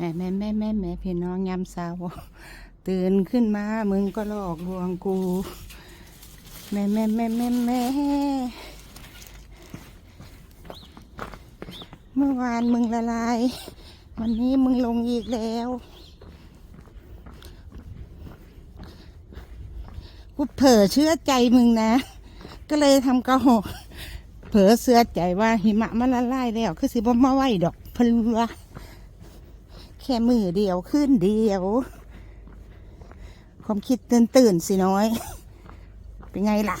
แม่แม่แม่แม่แม่พี่น้องยามเช้าตื่นขึ้นมา มึงก็หลอกลวงกู แม่แม่แม่แม่แม่เมื่อวานมึงละลาย วันนี้มึงลงอีกแล้ว กูเผลอเชื่อใจมึงนะ ก็เลยทำกระหกเผลอเสื้อใจว่าหิมะมันละลายแล้ว คือสิบ่มาไหวดอกพลือแค่มือเดียวขึ้นเดียว ความคิดตื่นตื่นสิน้อย เป็นไงล่ะ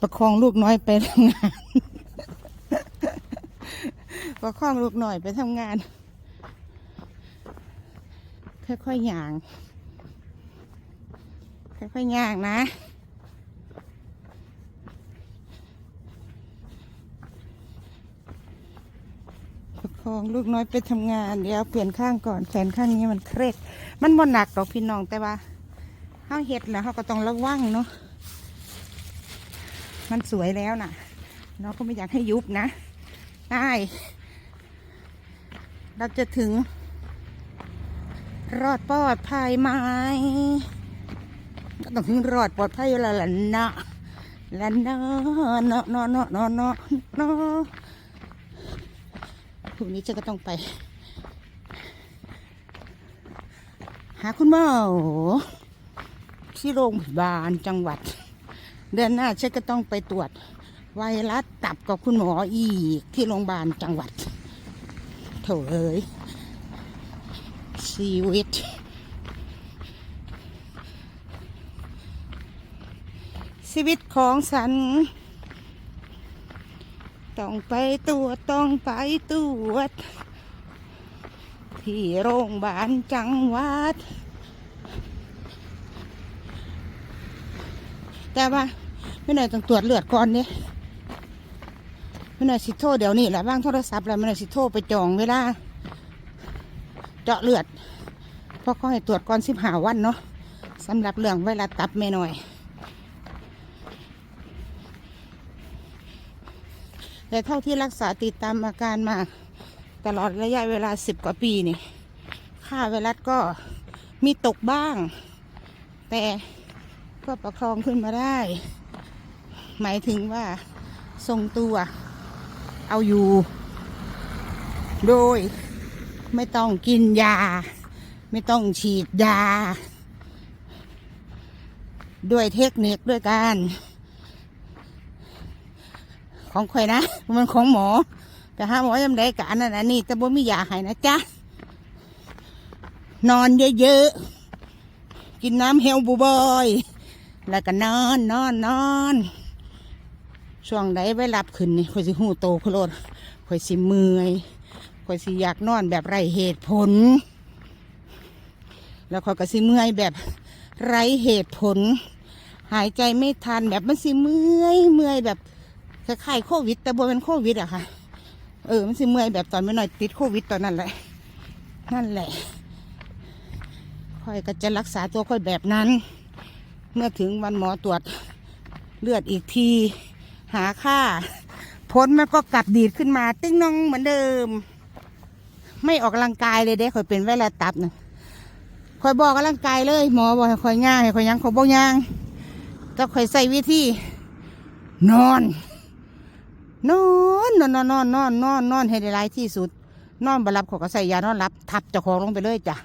ประคองลูกน้อยไปทำงาน ประคองลูกน้อยไปทำงาน ค่อยๆย่าง ค่อยๆย่างนะ ประคองลูกน้อยไปทำงานเดี๋ยวเปลี่ยนข้างก่อนแขนข้างนี้มันเครียดมันบ่หนักดอกพี่น้องแต่ว่าเฮาเฮ็ดแล้วเฮาก็ต้องระวังเนาะมันสวยแล้วน่ะเราก็ไม่อยากให้ยุบนะได้เราจะถึง รอดปลอดภัยไหมก็ต้องถึงรอดปลอดภัยแล้วล่ะเนาะแล้วเนาะเนาะเนาะเนาะเนาะเนาะเนาะ พรุ่งนี้ฉันก็ต้องไป หาคุณหมอที่โรงพยาบาลจังหวัด เดือนหน้าฉันก็ต้องไปตรวจ ไวรัสตับกับคุณหมออีกที่โรงพยาบาลจังหวัดโถเอ้ยชีวิตชีวิตของฉัน ต้องไปตรวจต้องไปตรวจ ที่โรงพยาบาลจังหวัด แต่ว่าไม่หน่อยต้องตรวจเลือดก่อนเนี่ยไม่หน่อยสิโทรเดี๋ยวนี้แหละบ้างโทรศัพท์แล้วไม่หน่อยสิโทรไปจองเวลาเจาะเลือดเพราะเขาให้ตรวจก่อนสิบหาวันเนาะสำหรับเรื่องไวรัสตับไม่หน่อย แต่เท่าที่รักษาติดตามอาการมา ตลอดระยะเวลาสิบกว่าปีนี่ค่าไวรัสก็มีตกบ้าง แต่ก็ประคองขึ้นมาได้ หมายถึงว่าทรงตัวเอาอยู่ โดยไม่ต้องกินยา ไม่ต้องฉีดยา ด้วยเทคนิคด้วยการ ของข่อยนะมันของหมอแต่หาหมอยำไดกอันนั้นอันนี้แต่บ่มียาให้นะจ๊ะนอนเยอะๆกินน้ำเฮลบูบอยแล้วก็นอนนอนนอนช่วงใดไว้รับขึ้นนี่ข่อยสิหูโตขึ้นโลดข่อยสิเมื่อยข่อยสิอยากนอนแบบไรเหตุผล แล้วข่อยก็สิเมื่อยแบบไรเหตุผล หายใจไม่ทันแบบมันสิเมื่อยเมื่อยแบบ คล้ายๆโควิด แต่บ่เป็นโควิดอะค่ะ เออ มันสิเมื่อยแบบตอนไม่น้อยติดโควิดตอนนั้นแหละ นั่นแหละค่อยก็จะรักษาตัวค่อยแบบนั้น เมื่อถึงวันหมอตรวจเลือดอีกที หาค่าผลมันก็กลับดีดขึ้นมา ติ้งน้องเหมือนเดิม ไม่ออกกำลังกายเลยเด้ค่อยเป็นไวรัสตับนะค่อยบอกกำลังกายเลย หมอบอกค่อยย่างให้ค่อยยังค่อยบอกย่างแต่ค่อยใส่วิธีนอน นอนนอนนอนนอนนอนนอนนอนให้ได้หลายที่สุด นอนบหลับเขาก็ใส่ยานอนหลับ ทับเจ้าของลงไปเลยจ้ะ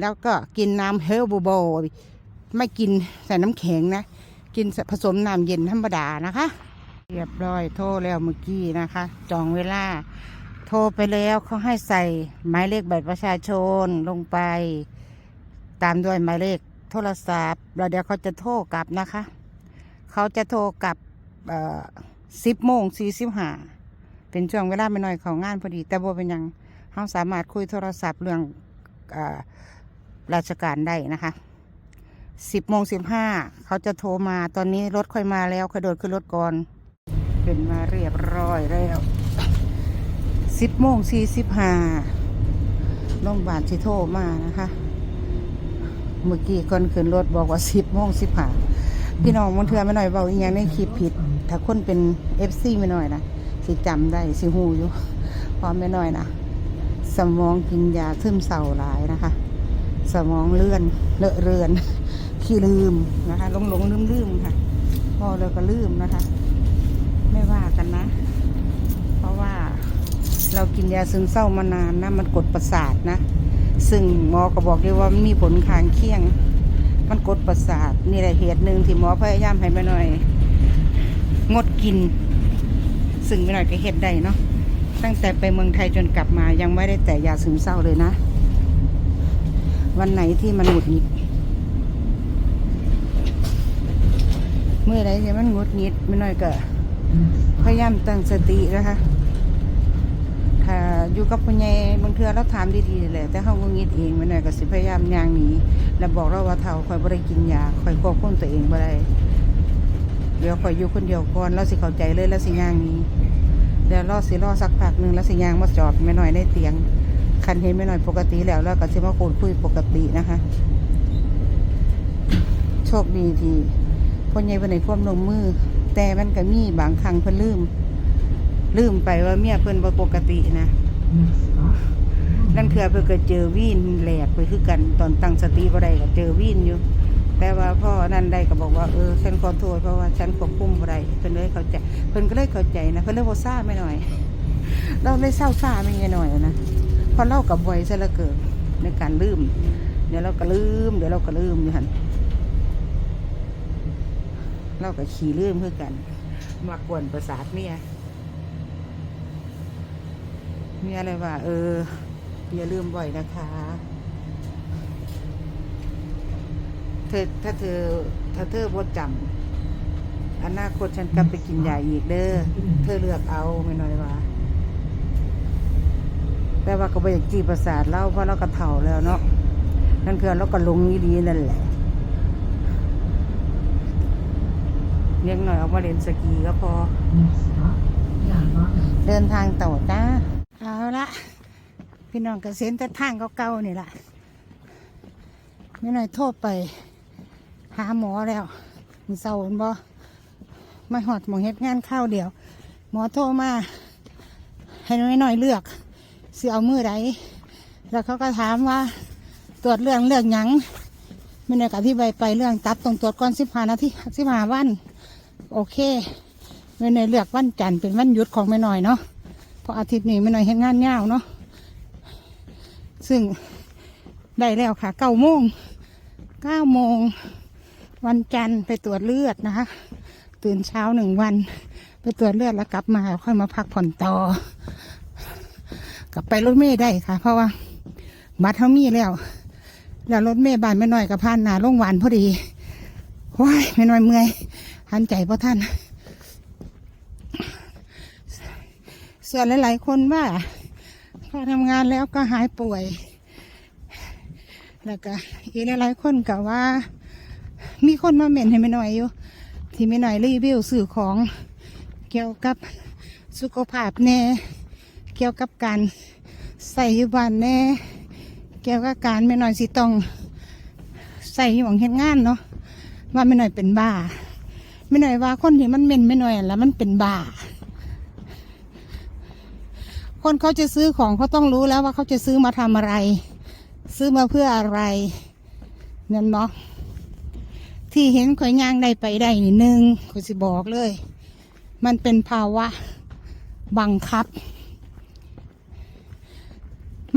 แล้วก็กินน้ำเฮลบูโบไม่กินใส่น้ำแข็งนะ กินผสมน้ำเย็นธรรมดานะคะ เรียบร้อยโทรแล้วเมื่อกี้นะคะ จองเวลา โทรไปแล้วเขาให้ใส่หมายเลขบัตรประชาชนลงไป ตามด้วยหมายเลขโทรศัพท์แล้วเดี๋ยวเขาจะโทรกลับนะคะ เขาจะโทรกลับเอ่อ สิบโมงสี่สิบห้าเป็นช่วงเวลาไม่น้อยของงานพอดี แต่บ่เป็นยังเราสามารถคุยโทรศัพท์เรื่องอราชการได้นะคะสิบโมงสิบห้าเขาจะโทรมาตอนนี้รถค่อยมาแล้วค่อยโดดขึ้นรถก่อนเป็นมาเรียบร้อยแล้วสิบโมงสี่สิบห้าโรงพยาบาลที่โทรมานะคะ เมื่อกี้ก่อนขึ้นรถบอกว่าสิบโมงสิบห้าพี่น้องบางเทือไม่หน่อยเบาอีกอย่างในคลิปผิด ถ้าคนเป็นเอฟซีไม่น่อยนะสิจำได้สิหูอยู่พอไม่น้อยนะสมองกินยาซึมเศร้าหลายนะคะ สมองเลื่อนเลอะเรือนขี้ลืมนะคะหลงหลงลืมลืมๆค่ะพอเราก็ลืมนะคะ ไม่ว่ากันนะ เพราะว่าเรากินยาซึมเศร้ามานานนะมันกดประสาทนะ ซึ่งหมอก็บอกเลยว่ามันมีผลข้างเคียง มันกดประสาทนี่แหละเหตุหนึ่งที่หมอพยายามให้แม่หน่อย กิน ซึ่งแม่หน่อยก็เฮ็ดได้เนาะตั้งแต่ไปเมืองไทยจนกลับมายังไม่ได้แต่ยาซึมเศร้าเลยนะ วันไหนที่มันหงุดหงิดเมื่อไรที่มันหงุดหงิดแม่หน่อยก็พยายามตั้งสตินะคะถ้าอยู่กับคุณยายบางเทือเราถามดีๆแหละแต่เขาก็งิดเองแม่หน่อยก็สิพยายามย่างหนีแล้วบอกเราว่าเท่าคอยบ่ได้กินยาคอยควบคุมตัวเองบ่ได้ เดี๋ยวคอยอยู่คนเดียวก่อนเราสิเข้าใจเลยแล้วสิย่างนี้เดี๋ยวรอสิรอสักพักหนึ่งแล้วสิย่างมาจอดแม่หน่อยในเตียง คันเห็นแม่หน่อยปกติแล้วแล้วก็สิมาพูดคุยปกตินะคะ โชคดีที่พ่อใหญ่วันไหนควบลงมือ แต่มันก็มีบางครั้งเพิ่นลืม ลืมไปว่าเมียเพิ่นบ่ปกตินะนั่นคือเพิ่นก็เจอวีนแหลกไปคือกันตอนตั้งสติบ่ได้ก็เจอวีนอยู่ แต่ว่าพ่อนั่นได้ก็บอกว่าเออฉันขอโทษเพราะว่าฉันควบคุมบ่ได้เพิ่นเลยเข้าใจเพิ่นก็เลยเข้าใจนะเพิ่นเลยบ่ซ่าไม่หน่อย เราเลยเศร้าซ่าไม่หน่อยนะพราะเรากับบ่อยซะลือเกินในการลืม เดี๋ยวเราก็ลืมเดี๋ยวเราก็ลืมอยู่หันเราก็ขี่ลืมคือกัน มากวนประสาทเมียเมีอะไรว่าเอออย่าลืมบ่อยนะคะ เธอถ้าเธอถ้าเธอบ่จำอนาคตฉันกลับไปกินยาอีกเด้อเธอเลือกเอาไม่น้อยว่าแต่ว่าก็บ่อยากจีประสาทเราเพราะเราก็เฒ่าแล้วเนาะนั่นคือเราก็ลงดีๆนั่นแหละเลี้ยงหน่อยเอามาเล่นสกีก็พอ เดินทางต่อจ้าเอาละพี่น้องกเกษตรแต่ทางเก่าๆนี่แหละไม่น่อยโทษไป หาหมอแล้วมีเศร้าบ่มาหอดหมองเฮ็ดงานข้าวเดียว หมอโทรมา ให้น้อยหน่อยเลือกสิเอามือใดแล้วเขาก็ถามว่าตรวจเรื่องเรื่องหยังไม่ได้กับที่ใบไปเรื่องตับต้องตรวจก่อนสิบห้านาทีสิบห้าวัน โอเคไม่ได้เลือกวันจันทร์เป็นวันหยุดของไม่น้อยเนาะเพราะอาทิตย์นี้ไม่น้อยเห็นงานยาวเนาะซึ่งได้แล้วค่ะเก้าโมงเก้าโมง วันจันทร์ไปตรวจเลือดนะคะ ตื่นเช้าหนึ่งวัน ไปตรวจเลือดแล้วกลับมาค่อยมาพักผ่อนต่อ กลับไปรถเมล์ได้ค่ะ เพราะว่าบัตรเขามีแล้ว แล้วรถเมล์บานไม่น้อยกับผ่านนาโรงพยาบาลพอดีว้ายไม่น้อยเมื่อยหันใจเพราะท่าน ส่วนหลาย ๆ คนว่าพอทำงานแล้วก็หายป่วย แล้วก็อีกหลายๆคนก็ว่า มีคนมาเม่นให้ไม่น้อยอยู่ ที่ไม่น้อยรีวิวสื่อของเกี่ยวกับสุขภาพแน่ เกี่ยวกับการใส่ยูบ้านแน่ เกี่ยวกับการไม่น้อยสิต้องใส่หวังเฮ็ดงานเนาะว่าไม่น้อยเป็นบ้าไม่น้อยว่าคนที่มันเหม็นไม่น้อยแล้วมันเป็นบ้าคนเขาจะซื้อของเขาต้องรู้แล้วว่าเขาจะซื้อมาทำอะไร ซื้อมาเพื่ออะไรเนั่นเนาะ ที่เห็นข่อยย่างได้ไปได้นิดนึงข่อยสิบอกเลย มันเป็นภาวะบังคับ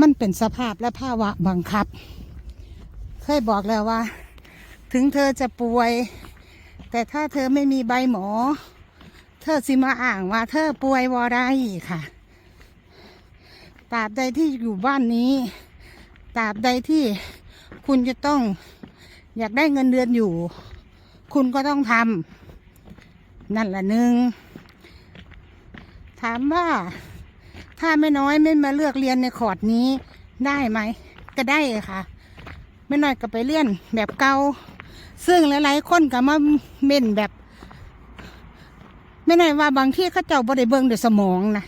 มันเป็นสภาพและภาวะบังคับ เคยบอกแล้วว่า ถึงเธอจะป่วย แต่ถ้าเธอไม่มีใบหมอ เธอสิมาอ่างว่า เธอป่วยวอได้ค่ะตราบใดที่อยู่บ้านนี้ตราบใดที่คุณจะต้องอยากได้เงินเดือนอยู่ คุณก็ต้องทำนั่นละหนึ่งถามว่าถ้าไม่น้อยไม่มาเลือกเรียนในคอร์สนี้ได้ไหม ก็ได้ค่ะ ไม่น้อยก็ไปเรียนแบบเก่าซึ่งหลายๆคนก็มาเม่นแบบ ไม่น้อยว่าบางที่เขาเจ้าบริเบิงด้วยสมองนะ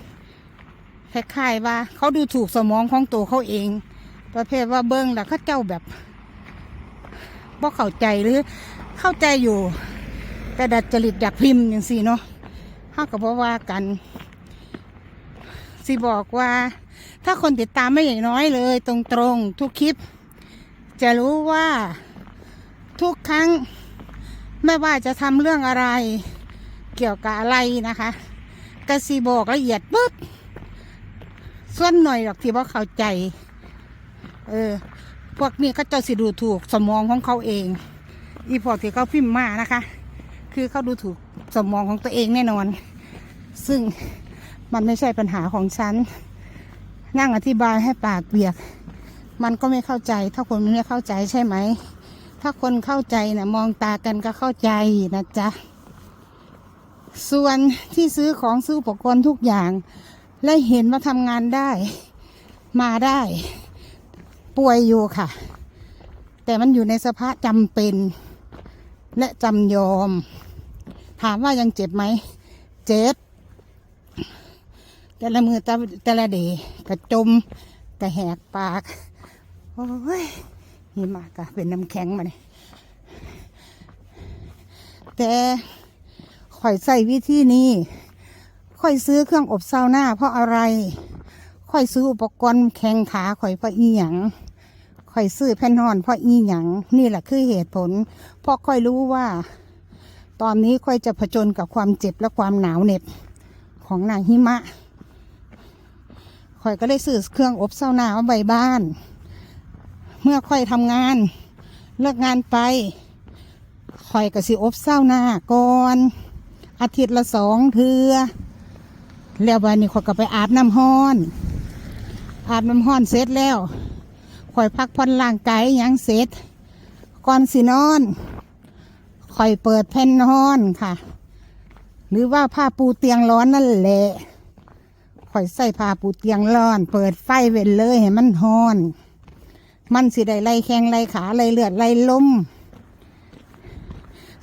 คล้ายๆว่าเขาดูถูกสมองของตัวเขาเอง ประเภทว่าเบิ้งแล้วเขาเจ้าแบบบ่เข้าใจหรือ เข้าใจอยู่ แต่ดัดจริตอยากพิมพ์อย่างสี่เนาะเขาก็บอกว่ากันสิบอกว่า ถ้าคนติดตามไม่ใหญ่น้อยเลย ตรงๆทุกคลิป จะรู้ว่าทุกครั้งไม่ว่าจะทำเรื่องอะไรเกี่ยวกับอะไรนะคะกสิบอกละเอียดปุ๊บส่วนหน่อยหรอกที่ว่าเข้าใจ เออ พวกนี้เขาเจ้าสิดูถูกสมองของเขาเอง อีพวกที่เขาพิมพ์มานะคะ คือเขาดูถูกสมองของตัวเองแน่นอน ซึ่งมันไม่ใช่ปัญหาของฉัน นั่งอธิบายให้ปากเปียก มันก็ไม่เข้าใจ ถ้าคนไม่เข้าใจใช่ไหม ถ้าคนเข้าใจนะมองตากันก็เข้าใจนะจ๊ะ ส่วนที่ซื้อของซื้ออุปกรณ์ทุกอย่าง และเห็นว่าทำงานได้ มาได้ ป่วยอยู่ค่ะ แต่มันอยู่ในสภาพจำเป็น และจำยอม ถามว่ายังเจ็บไหม เจ็บ แต่ละมือแต่ละเดย์กระจมกระแหกปาก โอ้ยหิมะกะเป็นน้ำแข็งมาเนี่ยแต่ข่อยใส่วิธีนี้ข่อยซื้อเครื่องอบซาวน่าเพราะอะไรข่อยซื้ออุปกรณ์แข่งขาข่อยเพราะอีหยัง ข่อยซื้อแผ่นนอนเพราะอีหยังนี่แหละคือเหตุผล เพราะข่อยรู้ว่า ตอนนี้ข่อยจะผจญกับความเจ็บและความหนาวเหน็บของนางหิมะข่อยก็เลยซื้อเครื่องอบเซาวน่ามาใบบ้าน เมื่อข่อยทำงานเลิกงานไปข่อยก็สิอบเซาวน่าก่อนอาทิตย์ละสองเทือแล้ววันนี้ข่อยก็ไปอาบน้ำห้อนอาบน้ำห้อนเสร็จแล้ว ข่อยพักผ่อนร่างกายยังเสร็จ ก่อนสินอนข่อยเปิดแผ่นนอนค่ะ หรือว่าผ้าปูเตียงร้อนนั่นแหละข่อยใส่ผ้าปูเตียงร้อน เปิดไฟเว้นเลยให้มันฮ้อน มันสิได้ไล่แข้งไล่ขาไล่เลือดไล่ลม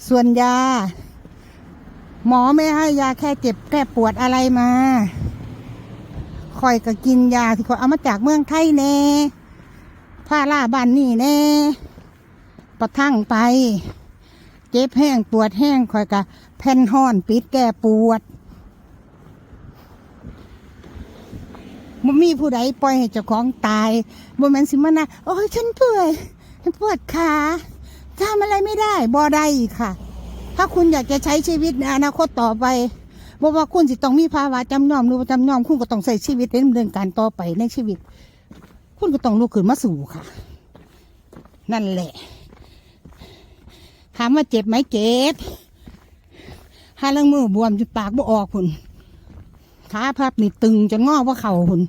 ส่วนยา หมอไม่ให้ยาแค่เจ็บแค่ปวดอะไรมาข่อยก็กินยาที่ข่อยเอามาจากเมืองไทยแน่ ผ้าล่าบ้านนี่แน่ประทั่งไป เจ็บแห้งปวดแห้งข่อยกะแผ่นห้อนปิดแก้ปวดมันมีผู้ใดปล่อยให้เจ้าของตายบ่แม่นสิมานะโอ้ยฉันเปื่อยฉันปวดขาทำอะไรไม่ได้บ่ได้ค่ะ ถ้าคุณอยากจะใช้ชีวิตในอนาคตต่อไปบอกว่าคุณสิต้องมีภาวะจำยอมหรือจำยอมคุณก็ต้องใช้ชีวิตในดำเนินการต่อไปในชีวิต คุณก็ต้องลุกขึ้นมาสู่ค่ะ นั่นแหละ ถามว่าเจ็บไหมเจ็บหาเรื่องมือบวมจนปากบ่ออกคุณขาพับนี่ตึงจนงอว่าเข่าคุณ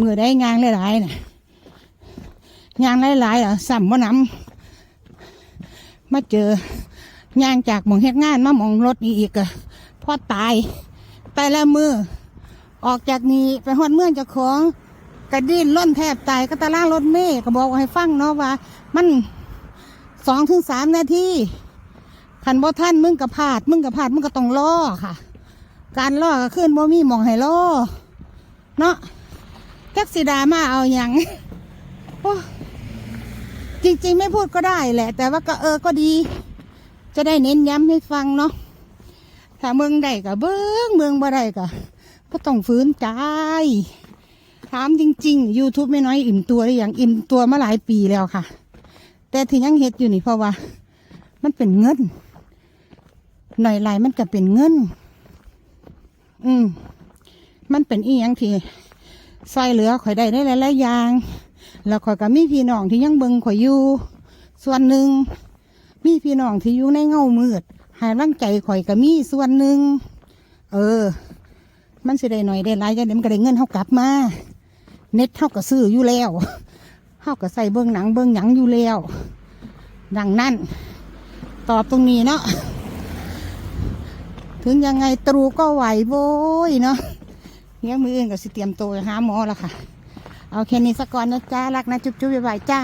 มือได้งานหลายๆน่ะงานหลายๆอะสั่มว่าน้ำมาเจอยางจากมองเฮ็ดงานมามองรถอีกอะพอตาย แต่ละมือ ออกจากนี้ไปหอดเมื่องเจ้าของ กระดิ้นล้นแทบตายก็ตะล่างรถเมย์ก็บอกให้ฟังเนาะว่า มันสองถึงสามนาทีขันบ่ท่านมึงกับพาด มึงกับพาดมึงก็ต้องล่อค่ะ การล่อก็ขึ้นบ่มีมองให้ล่อเนาะแท็กซี่ดามาเอาอย่างโอ้จริง ๆ ไม่พูดก็ได้แหละ แต่ว่าก็เออก็ดี จะได้เน้นย้ำให้ฟังเนาะถ้าเมืองใดก็เบิ้งเมืองบ่ได้ก็ก็ต้องฟื้นใจามจริง ๆ YouTube ไม่น้อยอิ่มตัวหรือยังอิ่มตัวมาหลายปีแล้วค่ะ แต่ที่ยังเฮ็ดอยู่นี่เพราะว่า มันเป็นเงิน หน่อยลายมันก็เป็นเงิน อืม มันเป็นอีหยังที่ใส่เหลือข่อยได้ได้หลายๆอย่าง แล้วข่อยก็มีพี่น้องที่ยังเบิ่งข่อยอยู่ ส่วนหนึ่งมีพี่น้องที่อยู่ในเงามืดหายร่างใจข่อยก็มีส่วนหนึ่ง เออ มันสิได้หน่อยได้หลายจะเดี๋ยวมันก็ได้เงินเท่ากลับมา เน็ตเท่ากับซื้ออยู่แล้วเท่ากับใส่เบื้องหนังเบื้องหยังอยู่แล้ว ดังนั้น ตอบตรงนี้เนาะถึงยังไงตรูก็ไหวโว้ยเนาะเนี้ยมืออื่นก็สิเตรียมตัวหาหมอแล้วค่ะ เอาแค่นี้สักก่อนนะจ้ารักนะจุ๊บจุ๊บบ๊ายบายจ้า